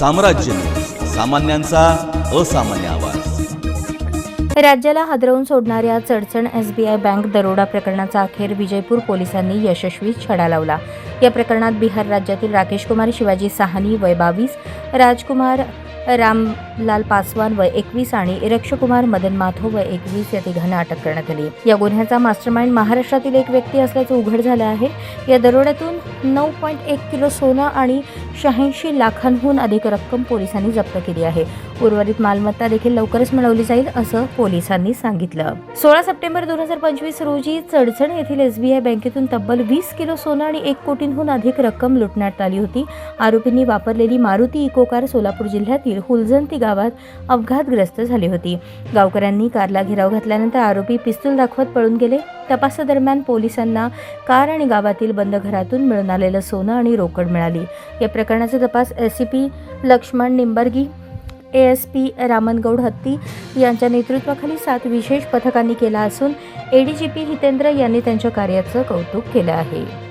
साम्राज्य. सामान्यांचा असामान्य आवाज. राज्याला हादरवून सोडणाऱ्या चडचण एसबीआय बँक दरोडा प्रकरणाचा अखेर विजयपूर पोलिसांनी यशस्वी छडा लावला. या प्रकरणात बिहार राज्यातील राकेश कुमार शिवाजी साहनी वय बावीस राजकुमार लाल पासवान वय एकवीस आणि इरक्षकुमार मदन माथो वय एकवीस या तिघांना अटक करण्यात आली. या गुन्ह्याचा मास्टरमाइंड महाराष्ट्रातील एक व्यक्ती असल्याचं उघड झालं आहे. या दरोड्यातून नऊ पॉईंट एक किलो सोनं आणि शहाऐंशी लाखांहून अधिक रक्कम पोलिसांनी जप्त केली आहे. उर्वरित मालमत्ता देखील लवकरच मिळवली जाईल असं पोलिसांनी सांगितलं. सोळा सप्टेंबर दोन हजार पंचवीस रोजी चडचण येथील एसबीआय बँकेतून तब्बल वीस किलो सोनं आणि एक कोटींहून अधिक रक्कम लुटण्यात आली होती. आरोपींनी वापरलेली मारुती इको कार सोलापूर जिल्ह्यातील हुलजंती गावात अपघातग्रस्त झाली होती. गावकऱ्यांनी कारला घेराव घातल्यानंतर आरोपी पिस्तूल दाखवत पळून गेले. तपासादरम्यान पोलिसांना कार आणि गावातील बंद घरातून मिळून आलेलं सोनं आणि रोकड मिळाली. या प्रकरणाचा तपास S P Laxman Nimbargi A S P Ramangoud Hatti यांच्या नेतृत्वाखाली सात विशेष पथकांनी केला असून A D G P Hitendra यांनी त्यांच्या कार्याचं कौतुक केलं आहे.